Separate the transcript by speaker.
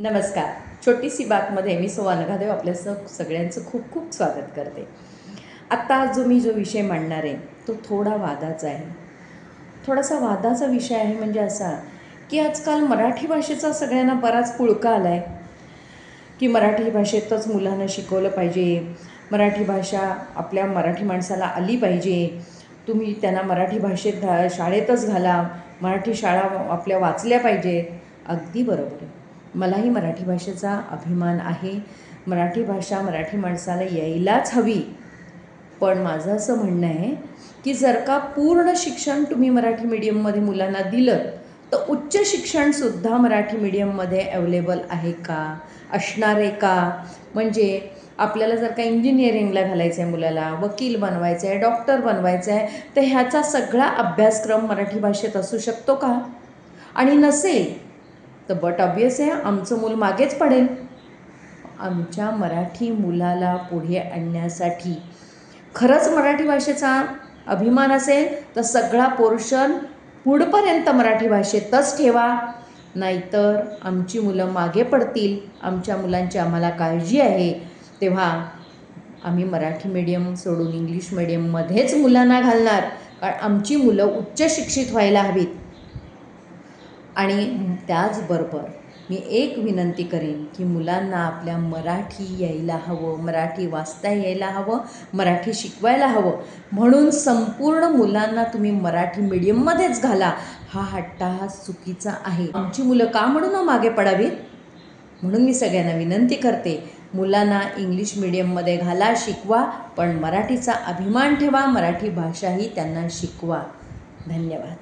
Speaker 1: नमस्कार. छोटीशी बातमध्ये मी सोवा नघादेव आपल्या सगळ्यांचं खूप खूप स्वागत करते. आत्ता जो मी जो विषय मांडणार आहे तो थोडा वादाचा आहे. थोडासा वादाचा विषय आहे म्हणजे असा की आजकाल मराठी भाषेचा सगळ्यांना बराच पुळका आला आहे की मराठी भाषेतच मुलांना शिकवलं पाहिजे. मराठी भाषा आपल्या मराठी माणसाला आली पाहिजे. तुम्ही त्यांना मराठी भाषेत घा शाळेतच घाला. मराठी शाळा आपल्या वाचल्या पाहिजेत अगदी बरोबर आहे. मलाही मराठी भाषेचा अभिमान आहे. मराठी भाषा मराठी माणसाला यायलाच हवी. पण माझं असं म्हणणं आहे की जर का पूर्ण शिक्षण तुम्ही मराठी मीडियममध्ये मुलांना दिलं तर उच्च शिक्षणसुद्धा मराठी मीडियममध्ये अवेलेबल आहे का? असणार आहे का? म्हणजे आपल्याला जर का इंजिनिअरिंगला घालायचं आहे मुलाला वकील बनवायचं आहे डॉक्टर बनवायचं आहे तर ह्याचा सगळा अभ्यासक्रम मराठी भाषेत असू शकतो का? आणि नसेल तर बट ऑब्वियस आहे आमचं मूल मागेच पडेल. आमच्या मराठी मुलाला पुढे आणण्यासाठी खरंच मराठी भाषेचा अभिमान असेल तर सगळा पोर्शन पुढपर्यंत मराठी भाषेतच ठेवा. नाहीतर आमची मुलं मागे पडतील. आमच्या मुलांची आम्हाला काळजी आहे. तेव्हा आम्ही मराठी मीडियम सोडून इंग्लिश मीडियममध्येच मुलांना घालणार. कारण आमची मुलं उच्च शिक्षित व्हायला हवीत. आणि त्याचबरोबर मी एक विनंती करेन की मुलांना आपल्या मराठी यायला हवं मराठी वाचता यायला हवं मराठी शिकवायला हवं. म्हणून संपूर्ण मुलांना तुम्ही मराठी मीडियममध्येच घाला. हा हट्टा हा चुकीचा आहे. आमची मुलं का म्हणून हो मागे पडावीत? म्हणून मी सगळ्यांना विनंती करते मुलांना इंग्लिश मीडियममध्ये घाला शिकवा पण मराठीचा अभिमान ठेवा मराठी भाषाही त्यांना शिकवा. धन्यवाद.